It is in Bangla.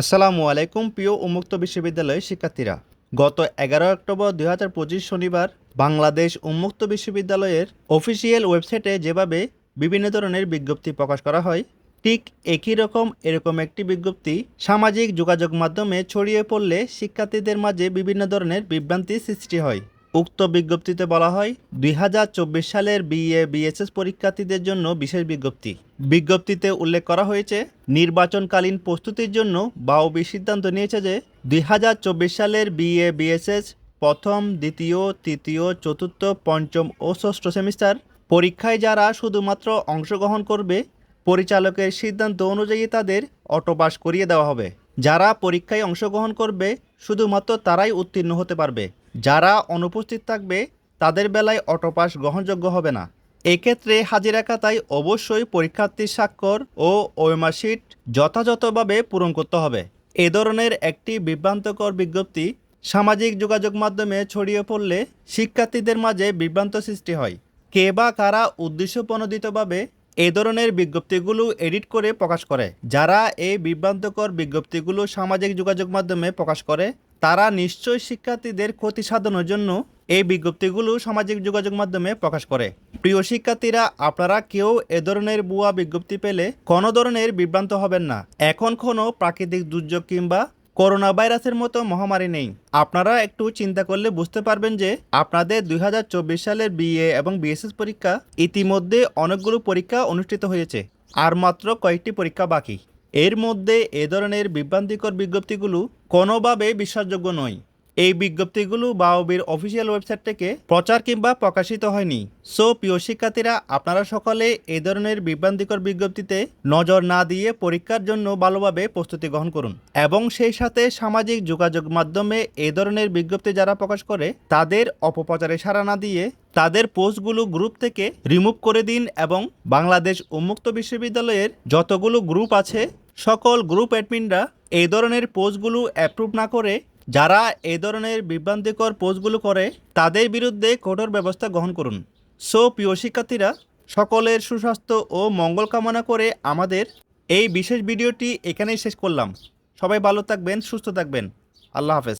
আসসালামু আলাইকুম, প্রিয় উন্মুক্ত বিশ্ববিদ্যালয়ের শিক্ষার্থীরা। গত এগারো অক্টোবর দুই হাজার পঁচিশ শনিবার বাংলাদেশ উন্মুক্ত বিশ্ববিদ্যালয়ের অফিসিয়াল ওয়েবসাইটে যেভাবে বিভিন্ন ধরনের বিজ্ঞপ্তি প্রকাশ করা হয়, ঠিক একই রকম এরকম একটি বিজ্ঞপ্তি সামাজিক যোগাযোগ মাধ্যমে ছড়িয়ে পড়লে শিক্ষার্থীদের মাঝে বিভিন্ন ধরনের বিভ্রান্তি সৃষ্টি হয়। উক্ত বিজ্ঞপ্তিতে বলা হয়, দুই হাজার চব্বিশ সালের বিএ, বিএসএস পরীক্ষার্থীদের জন্য বিশেষ বিজ্ঞপ্তি। বিজ্ঞপ্তিতে উল্লেখ করা হয়েছে, নির্বাচনকালীন প্রস্তুতির জন্য বাওবি সিদ্ধান্ত নিয়েছে যে, দুই হাজার চব্বিশ সালের বিএ, বিএসএস প্রথম, দ্বিতীয়, তৃতীয়, চতুর্থ, পঞ্চম ও ষষ্ঠ সেমিস্টার পরীক্ষায় যারা শুধুমাত্র অংশগ্রহণ করবে, পরিচালকের সিদ্ধান্ত অনুযায়ী তাদের অটোপাস করিয়ে দেওয়া হবে। যারা পরীক্ষায় অংশগ্রহণ করবে, শুধুমাত্র তারাই উত্তীর্ণ হতে পারবে। যারা অনুপস্থিত থাকবে, তাদের বেলায় অটোপাস গ্রহণযোগ্য হবে না। এক্ষেত্রে হাজিরা খাতায় অবশ্যই পরীক্ষার্থীর স্বাক্ষর ও ওয়েমার্কশিট যথাযথভাবে পূরণ করতে হবে। এ ধরনের একটি বিভ্রান্তকর বিজ্ঞপ্তি সামাজিক যোগাযোগ মাধ্যমে ছড়িয়ে পড়লে শিক্ষার্থীদের মাঝে বিভ্রান্ত সৃষ্টি হয়। কে বা কারা উদ্দেশ্যপ্রণোদিতভাবে এ ধরনের বিজ্ঞপ্তিগুলো এডিট করে প্রকাশ করে। যারা এই বিভ্রান্তকর বিজ্ঞপ্তিগুলো সামাজিক যোগাযোগ মাধ্যমে প্রকাশ করে, তারা নিশ্চয়ই শিক্ষার্থীদের ক্ষতি সাধনের জন্য এই বিজ্ঞপ্তিগুলো সামাজিক যোগাযোগ মাধ্যমে প্রকাশ করে। প্রিয় শিক্ষার্থীরা, আপনারা কেউ এ ধরনের বুয়া বিজ্ঞপ্তি পেলে কোনো ধরনের বিভ্রান্ত হবেন না। এখন কোনো প্রাকৃতিক দুর্যোগ কিংবা করোনা ভাইরাসের মতো মহামারী নেই। আপনারা একটু চিন্তা করলে বুঝতে পারবেন যে আপনাদের দুই হাজার চব্বিশ সালের বিএ এবং বিএসএস পরীক্ষা ইতিমধ্যে অনেকগুলো পরীক্ষা অনুষ্ঠিত হয়েছে, আর মাত্র কয়েকটি পরীক্ষা বাকি। এর মধ্যে এ ধরনের বিভ্রান্তিকর বিজ্ঞপ্তিগুলো কোনোভাবে বিশ্বাসযোগ্য নয়। এই বিজ্ঞপ্তিগুলো বাওবির অফিসিয়াল ওয়েবসাইট থেকে প্রচার কিংবা প্রকাশিত হয়নি। সো, প্রিয় শিক্ষার্থীরা, আপনারা সকলে এই ধরনের বিভ্রান্তিকর বিজ্ঞপ্তিতে নজর না দিয়ে পরীক্ষার জন্য ভালোভাবে প্রস্তুতি গ্রহণ করুন এবং সেই সাথে সামাজিক যোগাযোগ মাধ্যমে এই ধরনের বিজ্ঞপ্তি যারা প্রকাশ করে, তাদের অপপ্রচারে সাড়া না দিয়ে তাদের পোস্টগুলো গ্রুপ থেকে রিমুভ করে দিন এবং বাংলাদেশ উন্মুক্ত বিশ্ববিদ্যালয়ের যতগুলো গ্রুপ আছে, সকল গ্রুপ অ্যাডমিনরা এই ধরনের পোস্টগুলো অ্যাপ্রুভ না করে যারা এ ধরনের বিভ্রান্তিকর পোস্টগুলো করে, তাদের বিরুদ্ধে কঠোর ব্যবস্থা গ্রহণ করুন। সো, প্রিয় শিক্ষার্থীরা, সকলের সুস্বাস্থ্য ও মঙ্গল কামনা করে আমাদের এই বিশেষ ভিডিওটি এখানেই শেষ করলাম। সবাই ভালো থাকবেন, সুস্থ থাকবেন। আল্লাহ হাফেজ।